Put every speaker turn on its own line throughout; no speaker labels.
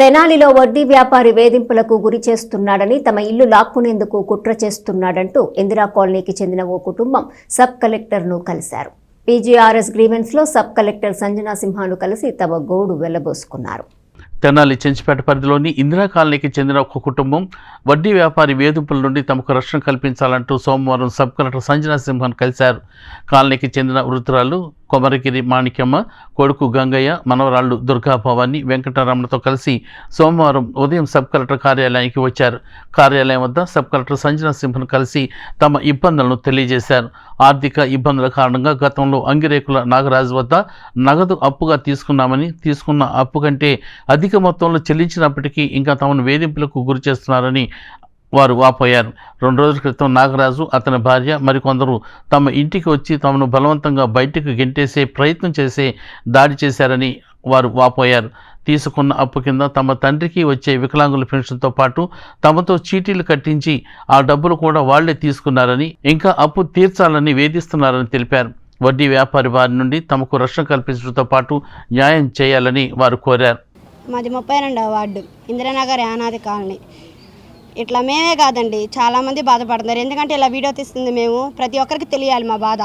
తెనాలిలో వడ్డీ వ్యాపారి వేధింపులకు గురి చేస్తున్నాడని తమ ఇల్లు లాక్కునేందుకు కుట్ర చేస్తున్నాడంటూ ఇందిరా కాలనీకి చెందిన ఓ కుటుంబం సబ్ కలెక్టర్ను కలిశారు. పీజీఆర్ఎస్ గ్రీవెన్స్లో సబ్ కలెక్టర్ సంజనా సింహాను కలిసి తమ గోడు వెళ్ళబోసుకున్నారు
తెనాలి చెంచిపేట పరిధిలోని ఇందిరా కాలనీకి చెందిన ఒక కుటుంబం వడ్డీ వ్యాపారి వేధింపుల నుండి తమకు రక్షణ కల్పించాలంటూ సోమవారం సబ్ కలెక్టర్ సంజనా సింహన్ కలిశారు. కాలనీకి చెందిన వృద్ధురాలు కొమరగిరి మాణిక్యమ్మ కొడుకు గంగయ్య మనవరాళ్ళు దుర్గా భవాని వెంకటరమణతో కలిసి సోమవారం ఉదయం సబ్ కలెక్టర్ కార్యాలయానికి వచ్చారు. కార్యాలయం వద్ద సబ్ కలెక్టర్ సంజనా సింహన్ కలిసి తమ ఇబ్బందులను తెలియజేశారు. ఆర్థిక ఇబ్బందుల కారణంగా గతంలో అంగిరేకుల నాగరాజు వద్ద నగదు అప్పుగా తీసుకున్నామని తీసుకున్న అప్పు కంటే అధిక అధిక మొత్తంలో చెల్లించినప్పటికీ ఇంకా తమను వేధింపులకు గురి చేస్తున్నారని వారు వాపోయారు. రెండు రోజుల క్రితం నాగరాజు అతని భార్య మరికొందరు తమ ఇంటికి వచ్చి తమను బలవంతంగా బయటకు గెంటేసే ప్రయత్నం చేసే దాడి చేశారని వారు వాపోయారు. తీసుకున్న అప్పు కింద తమ తండ్రికి వచ్చే వికలాంగుల పెన్షన్తో పాటు తమతో చీటీలు కట్టించి ఆ డబ్బులు కూడా వాళ్ళే తీసుకున్నారని ఇంకా అప్పు తీర్చాలని వేధిస్తున్నారని తెలిపారు. వడ్డీ వ్యాపారి వారి నుండి తమకు రక్షణ కల్పించడంతో పాటు న్యాయం చేయాలని వారు కోరారు.
మాది ముప్పై రెండవ వార్డు. ఇందిరానగర్ యానాది కాలనీ. ఇట్లా మేమే కాదండి చాలామంది బాధపడుతున్నారు. ఎందుకంటే ఇలా వీడియో తీస్తుంది మేము ప్రతి ఒక్కరికి తెలియాలి మా బాధ.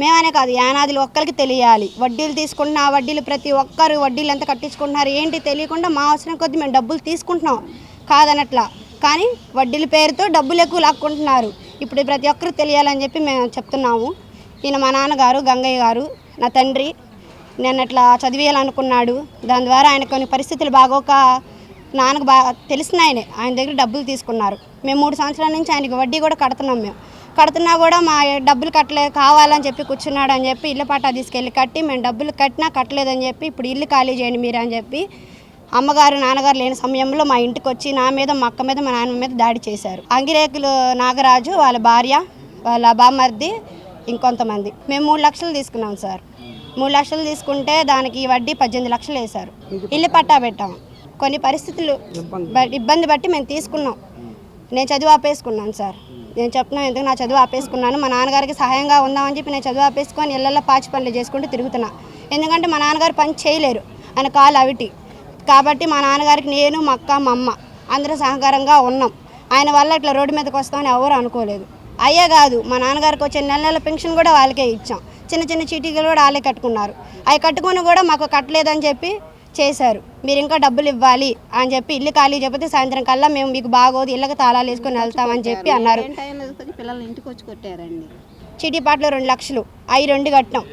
మేమనే కాదు యానాదులు ఒక్కరికి తెలియాలి. వడ్డీలు తీసుకుంటున్న ఆ వడ్డీలు ప్రతి ఒక్కరు వడ్డీలు ఎంత కట్టించుకుంటున్నారు ఏంటి తెలియకుండా మా అవసరం కొద్దీ మేము డబ్బులు తీసుకుంటున్నాం. కాదనట్లా. కానీ వడ్డీల పేరుతో డబ్బులు ఎక్కువ లాక్కుంటున్నారు. ఇప్పుడు ప్రతి ఒక్కరు తెలియాలని చెప్పి మేము చెప్తున్నాము. ఈయన మా నాన్నగారు గంగయ్య గారు నా తండ్రి నేను అట్లా చదివేయాలనుకున్నాడు. దాని ద్వారా ఆయన కొన్ని పరిస్థితులు బాగోక నాన్నకు బాగా తెలిసిన ఆయనే. ఆయన దగ్గర డబ్బులు తీసుకున్నారు. మేము మూడు సంవత్సరాల నుంచి ఆయనకి వడ్డీ కూడా కడుతున్నాం మేము. కడుతున్నా కూడా మా డబ్బులు కట్టలే కావాలని చెప్పి కూర్చున్నాడు అని చెప్పి ఇల్లు పట్టా తీసుకెళ్ళి కట్టి మేము డబ్బులు కట్టినా కట్టలేదని చెప్పి ఇప్పుడు ఇల్లు ఖాళీ చేయండి మీరు అని చెప్పి అమ్మగారు నాన్నగారు లేని సమయంలో మా ఇంటికి వచ్చి నా మీద మా అక్క మీద మా నాన్న మీద దాడి చేశారు. అంగిరేకులు నాగరాజు వాళ్ళ భార్య వాళ్ళ బామర్ది ఇంకొంతమంది. మేము మూడు లక్షలు తీసుకున్నాం సార్. మూడు లక్షలు తీసుకుంటే దానికి వడ్డీ పద్దెనిమిది లక్షలు వేశారు. ఇల్లు పట్టా పెట్టాం. కొన్ని పరిస్థితులు ఇబ్బంది. బట్టి మేము తీసుకున్నాం. నేను చదువు ఆపేసుకున్నాను సార్. నేను చెప్తున్నాను ఎందుకు నా చదువు ఆపేసుకున్నాను? మా నాన్నగారికి సహాయంగా ఉందామని చెప్పి నేను చదువు ఆపేసుకొని ఇళ్ళల్లో పాచి పనులు చేసుకుంటూ తిరుగుతున్నా. ఎందుకంటే మా నాన్నగారు పని చేయలేరు. ఆయన కాలు అవిటి. కాబట్టి మా నాన్నగారికి నేను మా అక్క మా అమ్మ అందరూ సహకారంగా ఉన్నాం. ఆయన వల్ల ఇట్లా రోడ్డు మీదకి వస్తామని ఎవరు అనుకోలేదు. అయ్యే కాదు మా నాన్నగారికి వచ్చే నెల నెల పెన్షన్ కూడా వాళ్ళకే ఇచ్చాం. చిన్న చిన్న చీటీలు కూడా వాళ్ళే కట్టుకున్నారు. అవి కట్టుకొని కూడా మాకు కట్టలేదని చెప్పి చేశారు. మీరు ఇంకా డబ్బులు ఇవ్వాలి అని చెప్పి ఇల్లు ఖాళీ చెప్పితే సాయంత్రం కల్లా మేము మీకు బాగోదు ఇళ్ళకి తాళాలు వేసుకొని వెళ్తామని చెప్పి అన్నారు.
పిల్లల్ని ఇంటికి వచ్చి కొట్టారండి?
చీటీ పాటలు రెండు లక్షలు అవి రెండు కట్టాం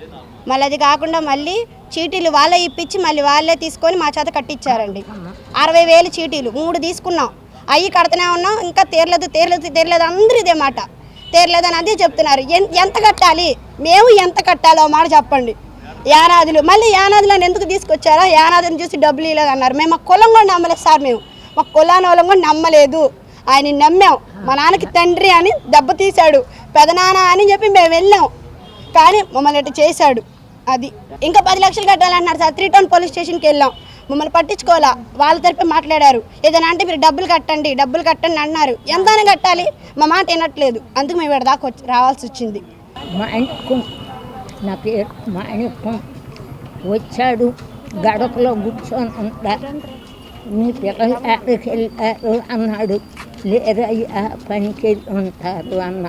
మళ్ళీ అది కాకుండా మళ్ళీ చీటీలు వాళ్ళే ఇప్పించి మళ్ళీ వాళ్ళే తీసుకొని మా చేత కట్టించారండి. అరవై వేలు చీటీలు మూడు తీసుకున్నాం. అవి కడుతూనే ఉన్నాం ఇంకా తీరలేదు తీరలేదు తీరలేదు అందరూ ఇదే మాట. తీరలేదని అదే చెప్తున్నారు. ఎంత కట్టాలి? మేము ఎంత కట్టాలో మాట చెప్పండి. యానాదులు మళ్ళీ యానాదులను ఎందుకు తీసుకొచ్చారో? యానాదులను చూసి డబ్బులు ఇవ్వలేదు అన్నారు. మేము మా కులం కూడా నమ్మలేదు సార్ మేము. మా కులాన్ని వాళ్ళం కూడా నమ్మలేదు. ఆయన నమ్మాం. మా నాన్నకి తండ్రి అని దెబ్బ తీశాడు. పెదనాన్న అని చెప్పి మేము వెళ్ళాం. కానీ మమ్మల్ని ఇట్లా చేశాడు. అది. ఇంకా పది లక్షలు కట్టాలన్నారు సార్. త్రీ టౌన్ పోలీస్ స్టేషన్కి వెళ్ళాం. మమ్మల్ని పట్టించుకోవాలా? వాళ్ళ తరపు మాట్లాడారు. ఏదైనా అంటే మీరు డబ్బులు కట్టండి డబ్బులు కట్టండి అన్నారు. ఎంతైనా కట్టాలి. మా మాట వినట్లేదు. అందుకు మేము ఇక్కడ దాకా వచ్చి రావాల్సి వచ్చింది.
మాణిక్యం నా పేరు మాణిక్యం వచ్చాడు గడపలో కూర్చొని ఉంటా మీ పిల్లలు ఎక్కడికి వెళ్ళారు అన్నాడు. లేరయ్యా పనికి వెళ్ళి ఉంటారు అన్న.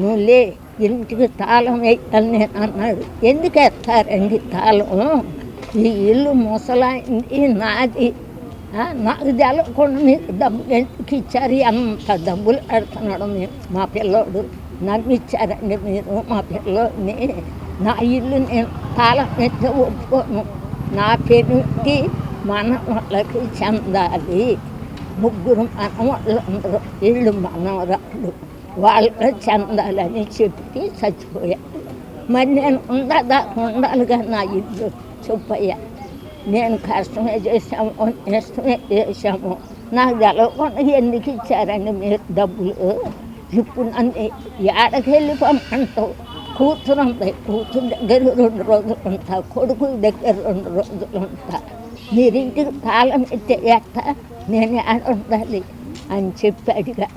నువ్వు లే ఇంటికి తాళం వేయాలి నేను అన్నాడు. ఎందుకు వేస్తారండి తాళం? ఈ ఇల్లు ముసలాయింది నాది నాకు తెలవకుండా మీకు డబ్బులు ఎందుకు ఇచ్చారు? అంత డబ్బులు పెడుతున్నాడు మేము మా పిల్లోడు నమ్మిచ్చారండి మీరు మా పిల్లోడిని. నా ఇల్లు నేను తాళం ఒప్పుకోను నా పెరుగుకి మన వాళ్ళకి చెందాలి. ముగ్గురు మనవాళ్ళు ఇల్లు మనవరాళ్ళు వాళ్ళకి చెందాలని చెప్పి చచ్చిపోయాను. మరి నేను ఉండదా ఉండాలిగా నా ఇల్లు? చెప్పయ్యా నేను కష్టమే చేశాము నష్టమే చేశాము నాకు తెలవకుండా ఎందుకు ఇచ్చారండి మీరు డబ్బులు ఇప్పుడు నన్ను ఏడకి వెళ్ళి పంపంటావు కూతురు కూతురు దగ్గర రెండు రోజులు ఉంటా కొడుకు దగ్గర రెండు రోజులు ఉంటా మీరు ఇంటికి తాళం ఎత్తే ఎట్ట నేను ఏడ ఉండాలి అని చెప్పి అడిగా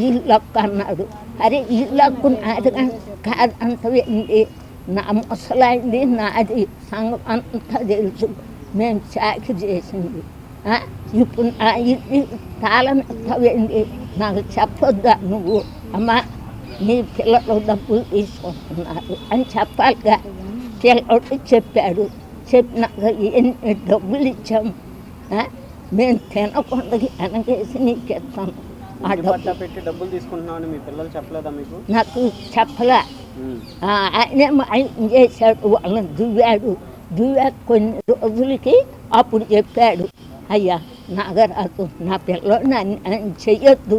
ఇల్లు అన్నాడు అరే ఇల్లు అక్కు నాది కాదంతవేంది నా ముసలైంది నాది సంఘం అంతా తెలుసు మేము చాకి చేసింది ఇప్పుడు నా ఇది తాళం ఎత్తవేంది నాకు చెప్పొద్దా నువ్వు అమ్మా నీ పిల్లలు డబ్బులు తీసుకుంటున్నారు అని చెప్పాలిగా పిల్లడు చెప్పాడు చెప్పినాక ఎన్ని డబ్బులు ఇచ్చాం మేము తినకుండా వెనకేసి నీకు ఇస్తాను
పట్ట
డబ్బు
పెట్టి డబ్బులు తీసుకుంటున్నామని మీ పిల్లలు చెప్పలేదా మీకు?
నాకు చెప్పలే. ఆయనే మాయం చేశాడు? వాళ్ళని దువ్వాడు. దువ్వాక కొన్ని రోజులకి అప్పుడు చెప్పాడు అయ్యా నాగరాజు నా పిల్లోడిని అన్యాయం చెయ్యొద్దు.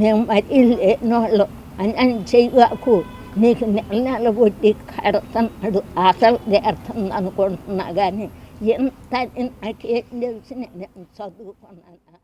మేము మరీ లేనోళ్ళు. అన్యాయం చెయ్యకు. నీకు నెల నెల వడ్డీ కడుతున్నాడు. అసలు తీరుతుంది అనుకుంటున్నా కానీ ఎంత నాకేం తెలిసి నేను చదువుకున్నాను?